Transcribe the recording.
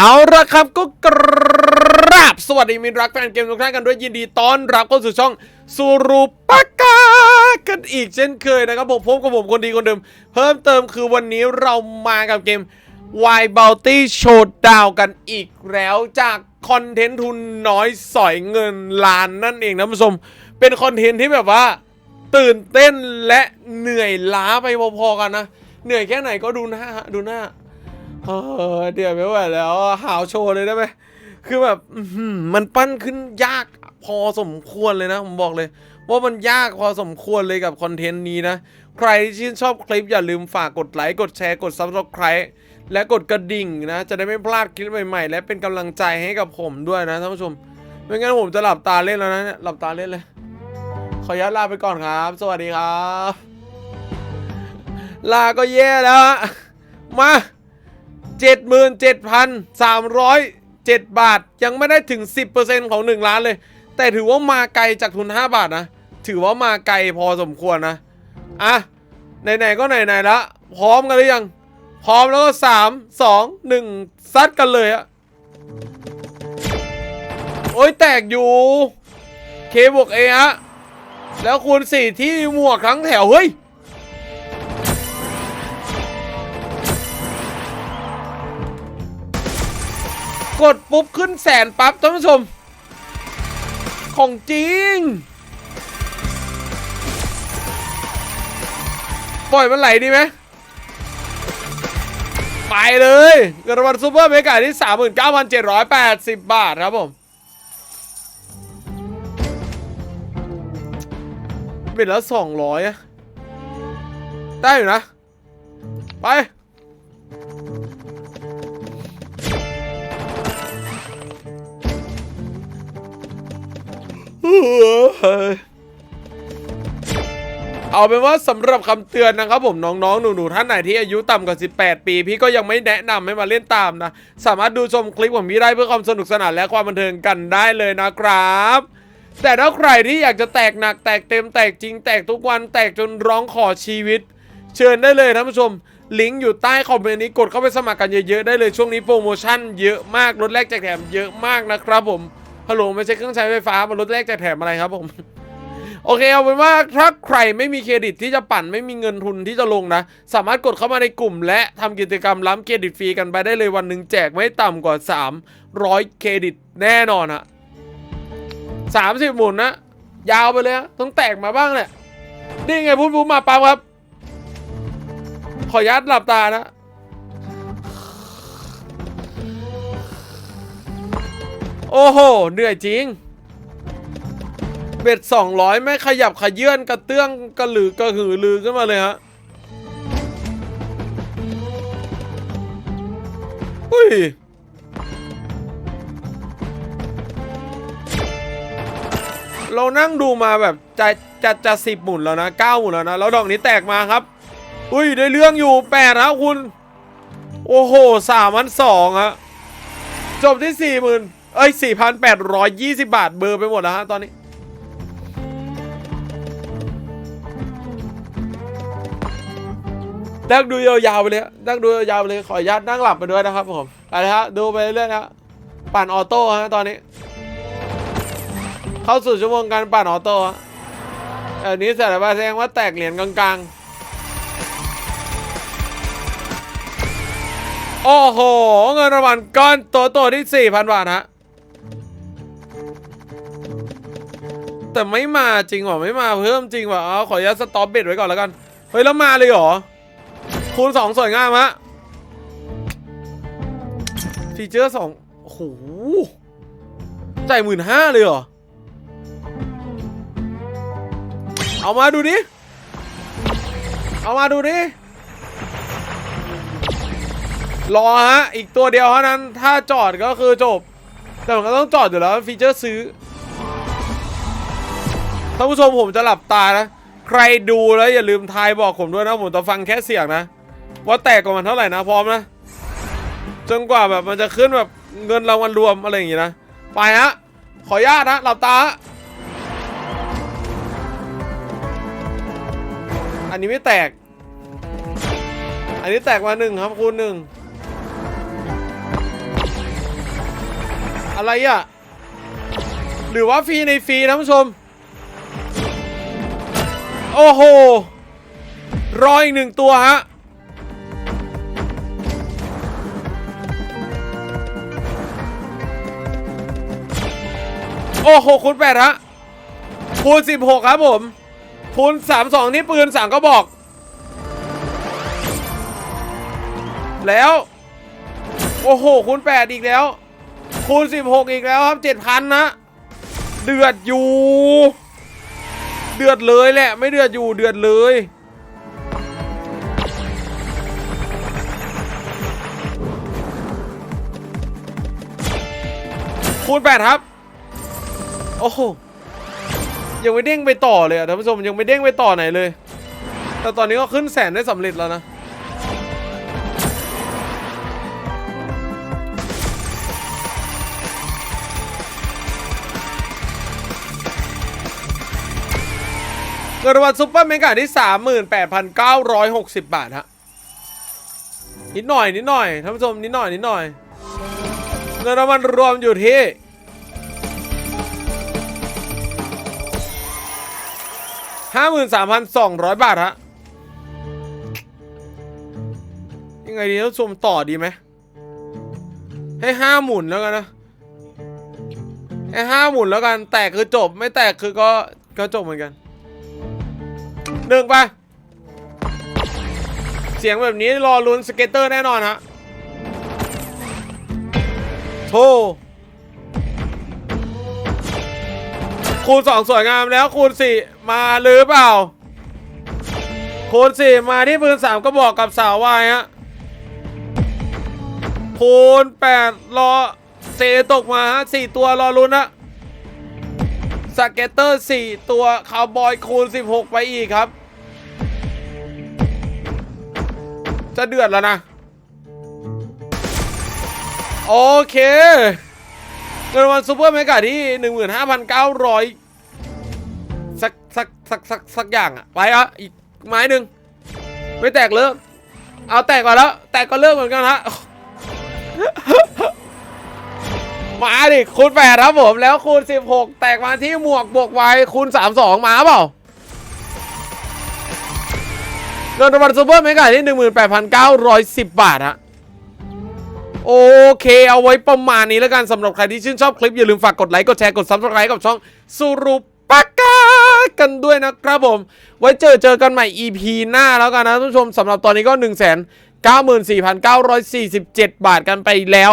เอาละครับก็กราบสวัสดีมิตรรักแฟนเกมทุกท่านกันด้วยยินดีต้อนรับเข้าสู่ช่องสูรูปากากันอีกเช่นเคยนะครับผมพบกับผมคนดีคนเดิม เพิ่มเติมคือวันนี้เรามากับเกม Y Bounty Showdown กันอีกแล้วจากคอนเทนต์ทุนน้อยสอยเงินล้านนั่นเองนะผู้ชมเป็นคอนเทนต์ที่แบบว่า ตื่นเต้นและเหนื่อยล้าไปพอๆกันนะ เหนื่อยแค่ไหนก็ดูหน้าฮะดูหน้า เออเดี๋ยวไม่ไหวแล้วหาวโชว์เลยได้ไหมคือแบบมันปั้นขึ้นยากพอสมควรเลยนะ ผมบอกเลย ว่ามันยากพอสมควรเลยกับคอนเทนต์นี้นะ ใครที่ชื่นชอบคลิปอย่าลืมฝากกดไลค์ กดแชร์กด subscribe และกดกระดิ่งนะ จะได้ไม่พลาดคลิปใหม่ๆ และเป็นกำลังใจให้กับผมด้วยนะท่านผู้ชม ไม่งั้นผมจะหลับตาเล่นแล้วนะหลับตาเล่นเลย ขออนุญาตลาไปก่อนครับ สวัสดีครับ ลาก็แย่แล้วมา 77,307 บาท ยังไม่ได้ถึง 10%ของ 1 ล้านเลย แต่ถือว่ามาไกลจากทุน 5 บาทนะ ถือว่ามาไกลพอสมควรนะ อะ ไหน ๆ ก็ไหนๆแล้วพร้อมกันหรือยัง พร้อมแล้วก็ 3 2 1 ซัดกันเลยอะโอ้ยแตกอยู่เคบวกเอฮะ แล้วคูณ4ที่หมวกทั้งแถว เฮ้ย กดปุ๊บขึ้นแสนปั๊บท่านผู้ชม ของจริง ปล่อยมันไหลดีไหมไปเลยเงินรางวัลซูเปอร์เมกาที่ 39,780 บาทครับผมเป็นแล้ว200อะได้อยู่นะ ไป เอาเป็นว่าสำหรับคำเตือนนะครับผมน้องๆ หนูๆ ท่านไหนที่อายุต่ำกว่า 18 ปี พี่ก็ยังไม่แนะนำให้มาเล่นตามนะ สามารถดูชมคลิปของพี่ได้เพื่อความสนุกสนานและความบันเทิงกันได้เลยนะครับ แต่ถ้าใครที่อยากจะแตกหนักแตกเต็มแตกจริงแตกทุกวันแตกจนร้องขอชีวิต เชิญได้เลยท่านผู้ชม ลิงก์อยู่ใต้คอมเมนต์นี้กดเข้าไปสมัครกันเยอะๆได้เลยช่วงนี้โปรโมชั่นเยอะมากลดแลกแจกแถมเยอะมากนะครับผม ฮัลโหลไม่ใช่เครื่องใช้ไฟฟ้ามาลดแลกแจแถมอะไรครับผม โอเคเอาเป็นว่าถ้าใครไม่มีเครดิตที่จะปั่นไม่มีเงินทุนที่จะลงนะ สามารถกดเข้ามาในกลุ่ม และทำกิจกรรมล้ำเครดิตฟรีกันไปได้เลยวันหนึ่งแจกไม่ต่ำกว่า 300 เครดิตแน่นอนฮะสามสิบหมุนนะยาวไปเลยฮะต้องแตกมาบ้างแหละนี่ไงพูดพูดมาปั๊มครับ ขอยัดหลับตานะ โอ้โห เหนื่อยจริง เบ็ดสองร้อยไม่ขยับขยื่นกระเตื้องกระหรือกระหือลือขึ้นมาเลยฮะอุ้ยเรานั่งดูมาแบบจะจะจะสิบหมุนแล้วนะเก้าหมุนแล้วนะ แล้วดอกนี้แตกมาครับ อุ้ยได้เรื่องอยู่แปดครับคุณ โอ้โหสามพันสองฮะจบที่สี่หมื่น เอ้ยสี่พันแปดร้อยยี่สิบบาทเบอร์ไปหมดแล้วฮะตอนนี้ นั่งดูยาวๆไปเลยนั่งดูยาวๆไปเลยขออนุญาตนั่งหลับไปด้วยนะครับผมไปเลยฮะดูไปเรื่อยๆนะปั่นออโต้ฮะตอนนี้ เข้าสู่ชั่วโมงการปั่นออโต้ฮะอันนี้แสดงว่าแสดงว่าแตกเหรียญกลางๆ โอ้โห เงินรางวัลก้อนโตโตๆที่ 4,000 บาทฮะ แต่ไม่มาจริงว่ะไม่มาเพิ่มจริงว่ะเอาขออนุญาตสต็อปเบ็ดไว้ก่อนแล้วกัน เฮ้ย แล้วมาเลยเหรอ คูณสองสวยงามฮะฟีเจอร์สองโอ้โหจ่ายหมื่นห้าเลยเหรอ เอามาดูดิ เอามาดูดิ รอฮะ อีกตัวเดียวเท่านั้น ถ้าจอดก็คือจบ แต่มันก็ต้องจอดอยู่แล้วฟีเจอร์ซื้อ ท่านผู้ชมผมจะหลับตานะ ใครดูแล้วอย่าลืมทายบอกผมด้วยนะผมจะฟังแค่เสียงนะ ว่าแตกกว่ามันเท่าไหร่นะพร้อมนะ จนกว่าแบบมันจะขึ้นแบบเงินรางวัลรวมอะไรอย่างงี้นะ ไปฮะ ขออนุญาตนะหลับตาฮะอันนี้ไม่แตก อันนี้แตกมาหนึ่งครับคูณหนึ่งอะไรอะ หรือว่าฟรีในฟรีท่านผู้ชม โอ้โห รออีกหนึ่งตัวฮะ โอ้โหคูณแปดฮะคูณสิบหกครับผมคูณสามสองนี่ปืนสามก็บอก แล้ว โอ้โหคูณแปดอีกแล้วคูณสิบหกอีกแล้วครับเจ็ดพันนะ เดือดอยู่ เดือดเลยแหละไม่เดือดอยู่เดือดเลยคูณแปดครับ โอ้โห ยังไม่เด้งไปต่อเลยอะท่านผู้ชมยังไม่เด้งไปต่อไหนเลย แต่ตอนนี้ก็ขึ้นแสนได้สำเร็จแล้วนะ เงินรางวัลซุปเปอร์เมกาที่ 38,960 บาทฮะนิดหน่อยนิดหน่อยท่านผู้ชมนิดหน่อยนิดหน่อยเงินรางวัลรวมอยู่ที่53,200บาทฮะยังไงดีท่านผู้ชมต่อดีไหมให้ห้าหมุนแล้วกันนะให้ห้าหมุนแล้วกันแตกคือจบไม่แตกคือก็ก็จบเหมือนกัน หนึ่งไป เสียงแบบนี้รอลุ้นสเก็ตเตอร์แน่นอนฮะโธ่คูณสองสวยงามแล้วคูณสี่มาหรือเปล่า คูณสี่มาที่ปืนสามก็บอกกับสาววายฮะคูณแปดรอเซตกมาฮะสี่ตัวรอลุ้นนะ สเก็ตเตอร์สี่ตัวคาวบอยคูณ 16 ไปอีกครับ จะเดือดแล้วนะ โอเคเงินวันซูเปอร์เมกาที่ 15,900 สักสักสักสักสักอย่างอะไปอะอีกไม้หนึ่งไม่แตกเลิก เอาแตกก่อนแล้ว แตกก็เลิกเหมือนกันฮะ มาดิคูณแปดครับผมแล้วคูณสิบหกแตกมาที่หมวกบวกไวคูณสามสองมาเปล่าเงินรางวัลซูเปอร์เมกาที่หนึ่งหมื่นแปดพันเก้าร้อยสิบบาทฮะโอเค เอาไว้ประมาณนี้แล้วกันสำหรับใครที่ชื่นชอบคลิป อย่าลืมฝากกดไลค์กดแชร์กดซับสไครต์กับช่องสุรุปากากันด้วยนะครับผม ไว้เจอเจอกันใหม่ EP หน้าแล้วกันนะท่านผู้ชมสำหรับตอนนี้ก็ 1 9 4 9 4 7 บาทกันไปแล้ว